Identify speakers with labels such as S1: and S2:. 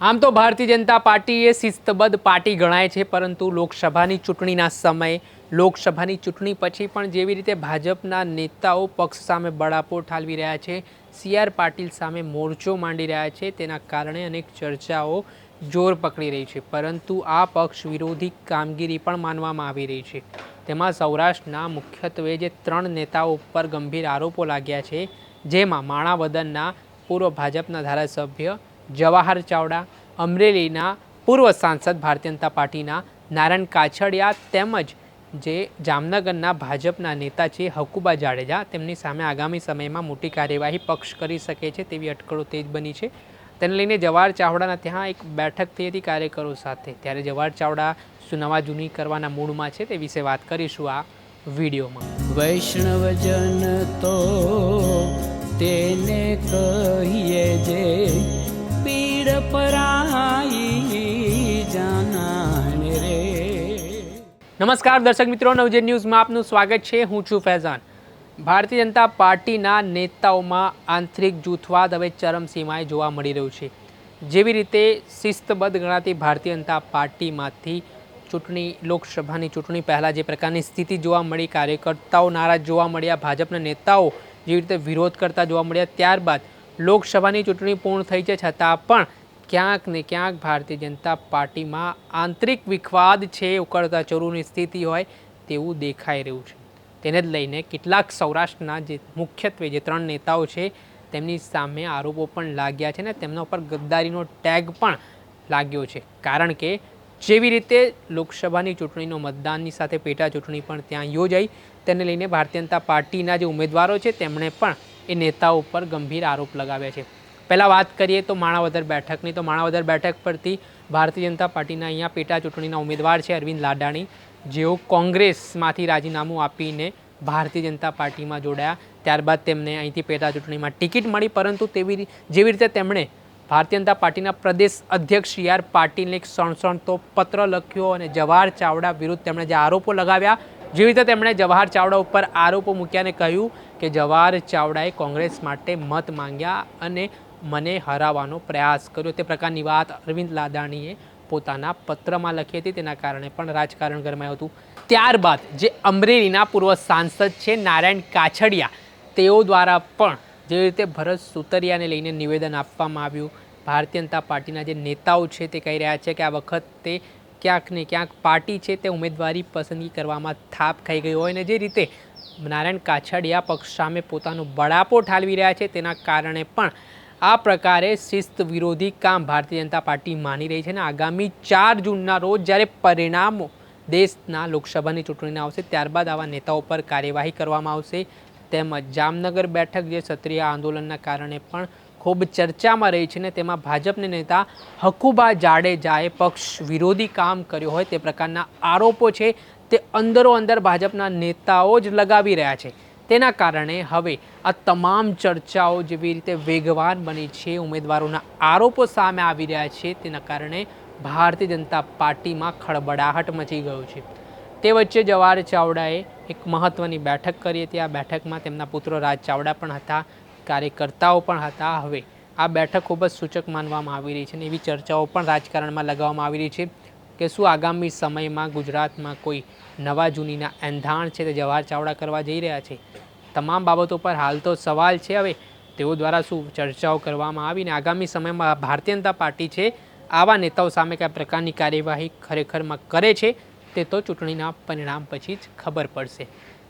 S1: આમ તો ભારતીય જનતા પાર્ટી એ શિસ્તબદ્ધ પાર્ટી ગણાય છે, પરંતુ લોકસભાની ચૂંટણીના સમયે, લોકસભાની ચૂંટણી પછી પણ જેવી રીતે ભાજપના નેતાઓ પક્ષ સામે બળાપો ઠાલવી રહ્યા છે, સી આર પાટીલ સામે મોરચો માંડી રહ્યા છે, તેના કારણે અનેક ચર્ચાઓ જોર પકડી રહી છે, પરંતુ આ પક્ષ વિરોધી કામગીરી પણ માનવામાં આવી રહી છે. તેમાં સૌરાષ્ટ્રના મુખ્યત્વે જે ત્રણ નેતાઓ ઉપર ગંભીર આરોપો લાગ્યા છે, જેમાં માણાવદનના પૂર્વ ભાજપના ધારાસભ્ય જવાહર ચાવડા, અમરેલીના પૂર્વ સાંસદ ભારતીય જનતા પાર્ટીના નારાયણ કાછડિયા તેમજ જે જામનગરના ભાજપના નેતા છે હકુબા જાડેજા, તેમની સામે આગામી સમયમાં મોટી કાર્યવાહી પક્ષ કરી શકે છે તેવી અટકળો તેજ બની છે. તેને લઈને જવાહર ચાવડાના ત્યાં એક બેઠક થઈ હતી કાર્યકરો સાથે. ત્યારે જવાહર ચાવડા શું નવા જૂની કરવાના મૂડમાં છે તે વિશે વાત કરીશું આ વિડીયોમાં.
S2: વૈષ્ણવજન તો તેને કહીએ જે પીડ પરાઈ જાનાને રે.
S1: નમસ્કાર, દર્શક મિત્રો નવજે ન્યૂઝમાં આપનું સ્વાગત છે. હું છું ફૈઝાન. ભારતીય જનતા પાર્ટીના નેતાઓમાં આંતરિક જૂથવાદ હવે ચરમસીમાએ જોવા મળી રહ્યું છે. જેવી રીતે શિસ્તબદ્ધ ગણાતી ભારતીય જનતા પાર્ટીમાંથી ચૂંટણી, લોકસભાની ચૂંટણી પહેલાં જે પ્રકારની સ્થિતિ જોવા મળી, કાર્યકર્તાઓ નારાજ જોવા મળ્યા, ભાજપના નેતાઓ જેવી રીતે વિરોધ કરતા જોવા મળ્યા, ત્યારબાદ લોકસભાની ચૂંટણી પૂર્ણ થઈ છે, છતાં પણ ક્યાંક ને ક્યાંક ભારતીય જનતા પાર્ટીમાં આંતરિક વિખવાદ છે ઉકળતા ચોરુની સ્થિતિ હોય તેવું દેખાઈ રહ્યું છે. તેને જ લઈને કેટલાક સૌરાષ્ટ્રના જે મુખ્યત્વે જે ત્રણ નેતાઓ છે, તેમની સામે આરોપો પણ લાગ્યા છે ને તેમના ઉપર ગદ્દારીનો ટેગ પણ લાગ્યો છે. કારણ કે જેવી રીતે લોકસભાની ચૂંટણીનો મતદાનની સાથે પેટા ચૂંટણી પણ ત્યાં યોજાઈ, તેને લઈને ભારતીય જનતા પાર્ટીના જે ઉમેદવારો છે, તેમણે પણ એ નેતાઓ ઉપર ગંભીર આરોપ લગાવ્યા છે. પહેલાં વાત કરીએ તો માણાવદર બેઠકની. તો માણાવદર બેઠક પરથી ભારતીય જનતા પાર્ટીના અહીંયા પેટા ચૂંટણીના ઉમેદવાર છે અરવિંદ લાડાણી. જેઓ કોંગ્રેસમાંથી રાજીનામું આપીને ભારતીય જનતા પાર્ટીમાં જોડાયા. ત્યારબાદ તેમને અહીંથી પેટા ચૂંટણીમાં ટિકિટ મળી. પરંતુ તેવી જેવી રીતે તેમણે ભારતીય જનતા પાર્ટીના પ્રદેશ અધ્યક્ષ સી આર પાટીલને એક સણસણતો પત્ર લખ્યો અને જવાહર ચાવડા વિરુદ્ધ તેમણે જે આરોપો લગાવ્યા જેવી રીતે તેમણે જવાહર ચાવડા ઉપર આરોપો મૂક્યા અને કહ્યું કે જવાહર ચાવડાએ કોંગ્રેસ માટે મત માંગ્યા અને મને હરાવવાનો પ્રયાસ કર્યો. તે પ્રકારની વાત અરવિંદ લાદાણીએ પોતાના પત્રમાં લખી હતી. તેના કારણે પણ રાજકારણ ગરમાયું હતું. ત્યારબાદ જે અમરેલીના પૂર્વ સાંસદ છે નારાયણ કાછડિયા, તેઓ દ્વારા પણ જેવી રીતે ભરત સુતરિયાને લઈને નિવેદન આપવામાં આવ્યું. ભારતીય જનતા પાર્ટીના જે નેતાઓ છે તે કહી રહ્યા છે કે આ વખતે ક્યાંક ને ક્યાંક પાર્ટી છે તે ઉમેદવારી પસંદગી કરવામાં થાપ ખાઈ ગઈ હોય અને જે રીતે નારાયણ કાછડિયા પક્ષ સામે પોતાનો બળાપો ઠાલવી રહ્યા છે, તેના કારણે પણ આ પ્રકારે શિસ્ત વિરોધી કામ ભારતીય જનતા પાર્ટી માની રહી છે અને આગામી ચાર જૂનના રોજ જ્યારે પરિણામો દેશના લોકસભાની ચૂંટણીના આવશે, ત્યારબાદ આવા નેતાઓ પર કાર્યવાહી કરવામાં આવશે. તેમજ જામનગર બેઠક જે ક્ષત્રિય આંદોલનના કારણે પણ ખૂબ ચર્ચામાં રહી છે ને તેમાં ભાજપના નેતા હકુબા જાડેજાએ પક્ષ વિરોધી કામ કર્યું હોય તે પ્રકારના આરોપો છે તે અંદરો અંદર ભાજપના નેતાઓ જ લગાવી રહ્યા છે. તેના કારણે હવે આ તમામ ચર્ચાઓ જેવી રીતે વેગવાન બની છે, ઉમેદવારોના આરોપો સામે આવી રહ્યા છે, તેના કારણે ભારતીય જનતા પાર્ટીમાં ખળબડાહટ મચી ગયો છે. તે વચ્ચે જવાહર ચાવડાએ એક મહત્ત્વની બેઠક કરી હતી. આ બેઠકમાં તેમના પુત્ર રાજ ચાવડા પણ હતા. કાર્યકર્તાઓ પણ હતા. હવે આ બેઠક ખૂબ જ સૂચક માનવામાં આવી રહી છે અને એવી ચર્ચાઓ પણ રાજકારણમાં લગાવવામાં આવી રહી છે કે શું આગામી સમયમાં ગુજરાતમાં કોઈ નવા જૂનીના એંધાણ છે તે જવાહર ચાવડા કરવા જઈ રહ્યા છે? તમામ બાબતો પર હાલ તો સવાલ છે. હવે તેઓ દ્વારા શું ચર્ચાઓ કરવામાં આવીને આગામી સમયમાં ભારતીય જનતા પાર્ટી છે આવા નેતાઓ સામે કયા પ્રકારની કાર્યવાહી ખરેખરમાં કરે છે તે તો ચૂંટણીના પરિણામ પછી જ ખબર પડશે.